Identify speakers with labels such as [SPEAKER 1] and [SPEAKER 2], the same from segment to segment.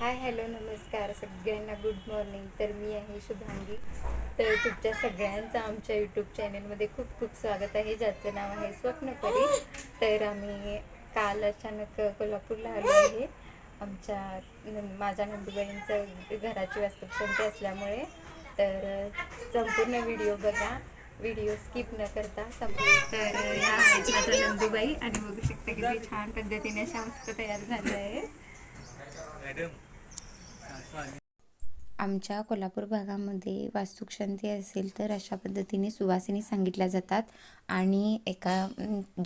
[SPEAKER 1] Hi hello नमस्कार सगळ्यांना. Good morning तर मी आहे शुभांगी. तर तुमच्या सगळ्यांचं आमच्या यूट्यूब चॅनलमध्ये खूप खूप स्वागत आहे ज्याचं नाव आहे स्वप्नपरी. तर आम्ही काल अचानक कोल्हापूरला आलो आहे. आमच्या न- माझ्या नंदूबाईंचं घराची वास्तुक्षमती असल्यामुळे. तर संपूर्ण व्हिडिओ बघा. व्हिडिओ स्किप न करता संपूर्ण तर या माझ्या नंदूबाई. आणि बघू शकता किती छान पद्धतीने अशा मस्त तयार झालं आहे.
[SPEAKER 2] आमच्या कोल्हापूर भागामध्ये वास्तुकशांती असेल तर अशा पद्धतीने सुवासिनी सांगितल्या जातात आणि एका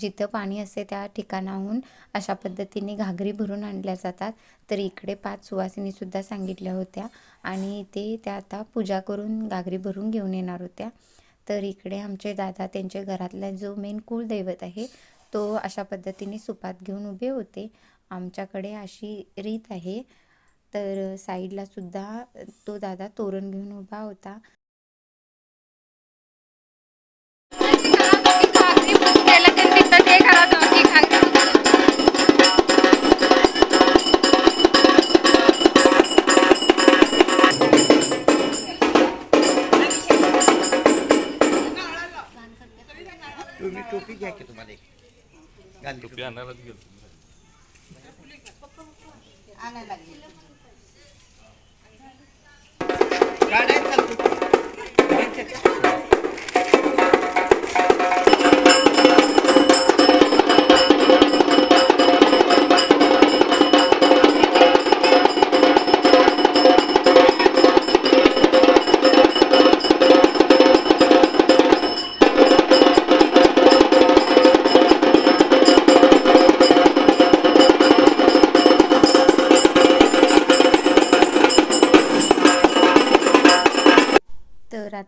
[SPEAKER 2] जिथं पाणी असते त्या ठिकाणाहून अशा पद्धतीने घागरी भरून आणल्या जातात. तर इकडे पाच सुवासिनीसुद्धा सांगितल्या होत्या आणि ते त्या आता पूजा करून घागरी भरून घेऊन येणार होत्या. तर इकडे आमचे दादा त्यांच्या घरातला जो मेन कुलदैवत आहे तो अशा पद्धतीने सुपात घेऊन उभे होते. आमच्याकडे अशी रीत आहे तर साईडला सुद्धा तो दादा तोरण घेऊन उभा होता.
[SPEAKER 3] तुम्ही टोपी घ्या की तुम्हाला एक. गांधी टोपी
[SPEAKER 4] आणायलाच गेलो.
[SPEAKER 3] गाड्या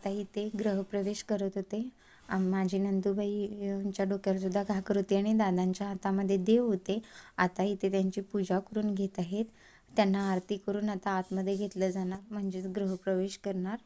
[SPEAKER 2] आता इथे ग्रहप्रवेश करत होते. माझी नंदूबाई यांच्या डोक्यावर सुद्धा घाकर होती आणि दादांच्या हातामध्ये देव होते. आता इथे त्यांची पूजा करून घेत आहेत. त्यांना आरती करून आता आतमध्ये घेतलं जाणार म्हणजेच गृहप्रवेश करणार.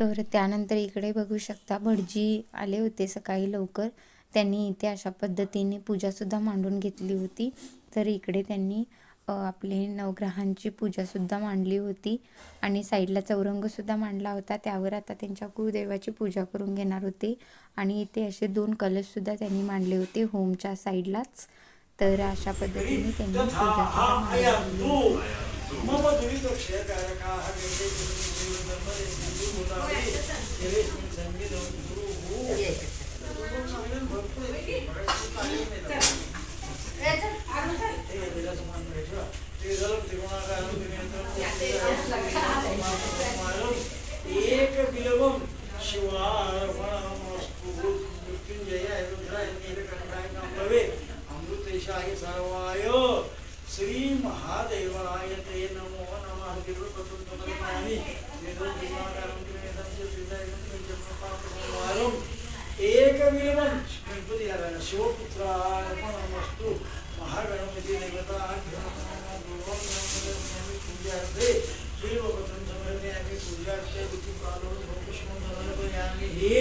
[SPEAKER 2] तर त्यानंतर इकडे बघू शकता भटजी आले होते सकाळी लवकर. त्यांनी इथे अशा पद्धतीने पूजासुद्धा मांडून घेतली होती. तर इकडे त्यांनी आपले नवग्रहांची पूजासुद्धा मांडली होती आणि साईडला चौरंगसुद्धा मांडला होता. त्यावर आता त्यांच्या कुळदेवाची पूजा करून घेणार होते आणि इथे असे दोन कलशसुद्धा त्यांनी मांडले होते होमच्या साईडलाच. तर अशा पद्धतीने त्यांनी पूजासुद्धा मांडली
[SPEAKER 5] მომოდი ვიდოქში ეგ არა კაჰაგები ნම්ბერის ნიმუნა ერი ზანგი და ბრუუ ეგ არ მოსა ეგ რა ზმან რეჟა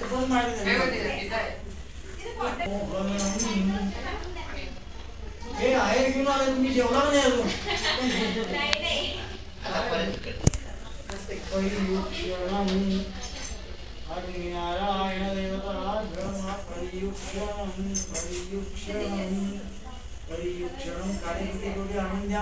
[SPEAKER 5] हे माहिती नाही. हे आहे घेऊन आले तुम्ही जेवला नाही अजून. परियुक्षणम् अग्निनारायण देवताभ्यः परियुक्षणम् परियुक्षणम् परियुक्षणम् कार्यकृती कोटी आणून द्या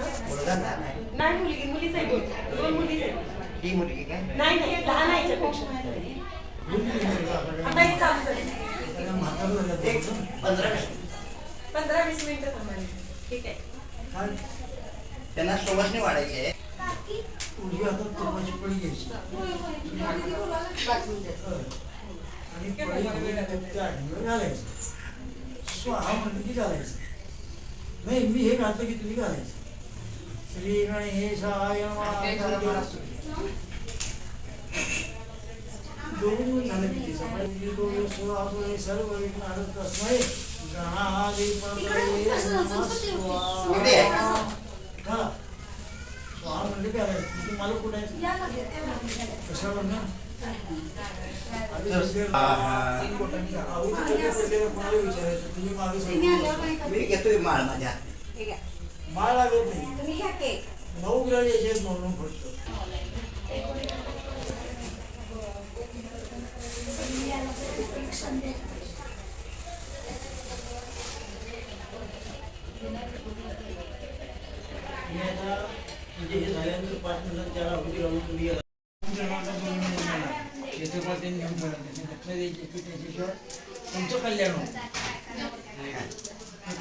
[SPEAKER 4] नाही मुलगी मुलीच आहे दोन. दोन मुलीच आहे
[SPEAKER 3] ही मुलगी काय?
[SPEAKER 4] नाही नाही लहान आहे याच्यापेक्षा आता एक चालू झाली
[SPEAKER 5] त्याला म्हातारं झालं
[SPEAKER 3] एक
[SPEAKER 5] होतं.
[SPEAKER 3] पंधरा वीस.
[SPEAKER 4] पंधरा वीस मिनिटं थांबायला. ठीक आहे.
[SPEAKER 5] काय?
[SPEAKER 3] त्यांना सुवासनी वाढायची आहे.
[SPEAKER 5] उजव्या हातात तुपाची पळी घ्यायची. हं. आणि अग्नीवर घालायचं. स्वाहा म्हणलं की घालायचं. नाही मी हे घातलं की तुम्ही घालायचं. श्री गणेशाय नमः. दोन झालं की हे सर्व विघ्नाहर तस्मै गणाधिपतये. हा. स्वाहा म्हणलं की घालायचं. तुमचं मालक कुठे? आहे कशावर ना
[SPEAKER 3] मी घेतोय माळ माझ्या?
[SPEAKER 5] माळ लागत नाही. नऊ ग्रह म्हणून फक्त मी आता म्हणजे हे झाल्यानंतर पाच मिनिटात त्याला अगदी राहून तुम्ही याला- याचं पण त्यांनी घेऊन ठेवलं. त्यांनी लक्ष द्यायचे की त्याच्याशिवाय तुमचं कल्याण होतं.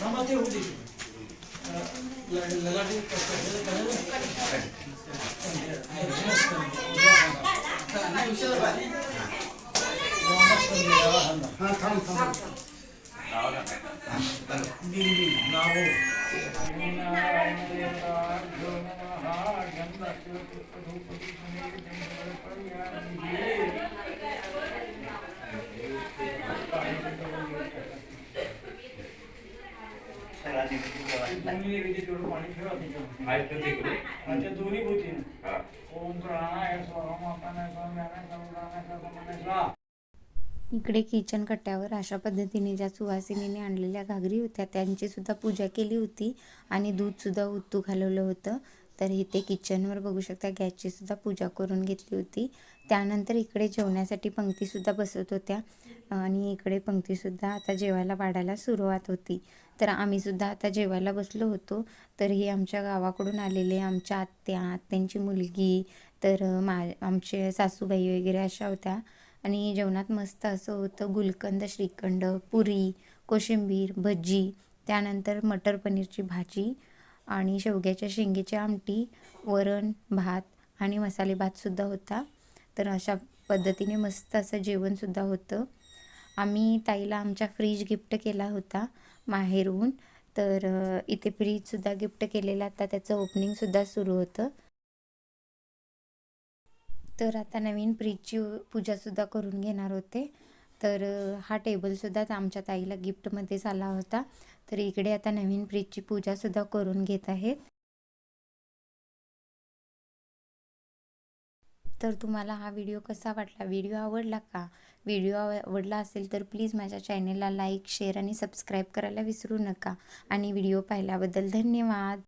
[SPEAKER 5] थांबा ते होऊ दे. अं, विषय ललाटी कसं केलं कळलं? दोन्ही भूती ओम प्राणाय स्वाहा मातानाय स्वाहा
[SPEAKER 2] इकडे किचन कट्ट्यावर अशा पद्धतीने ज्या सुवासिनीने आणलेल्या घागरी होत्या त्यांची सुद्धा पूजा केली होती आणि दूधसुद्धा उतू घालवलं होतं. तर इथे किचनवर बघू शकता गॅसची सुद्धा पूजा करून घेतली होती. त्यानंतर इकडे जेवण्यासाठी पंक्तीसुद्धा बसत होत्या आणि इकडे पंक्तीसुद्धा आता जेवायला वाढायला सुरुवात होती. तर आम्हीसुद्धा आता जेवायला बसलो होतो. तर हे आमच्या गावाकडून आलेले आमच्या आत्या आत्यांची मुलगी तर मा आमचे सासूबाई वगैरे अशा होत्या. आणि जेवणात मस्त असं होतं गुलकंद श्रीखंड पुरी कोशिंबीर भजी त्यानंतर मटर पनीरची भाजी आणि शेवग्याच्या शेंगेची आमटी वरण भात आणि मसाले भातसुद्धा होता. तर अशा पद्धतीने मस्त असं जेवणसुद्धा होतं. आम्ही ताईला आमच्या फ्रीज गिफ्ट केला होता माहेरहून तर इथे फ्रीजसुद्धा गिफ्ट केलेला. आता त्याचं ओपनिंगसुद्धा सुरू होतं. तर आता नवीन फ्रीजची पूजासुद्धा करून घेणार होते. तर हा टेबलसुद्धा आमच्या ताईला गिफ्टमध्येच आला होता. तर इकडे आता नवीन फ्रीजची पूजासुद्धा करून घेत आहेत. तर तुम्हाला हा व्हिडिओ कसा वाटला? व्हिडिओ आवडला का? व्हिडिओ आवडला असेल तर प्लीज माझ्या चॅनेलला लाईक शेअर आणि सबस्क्राईब करायला विसरू नका. आणि व्हिडिओ पाहिल्याबद्दल धन्यवाद.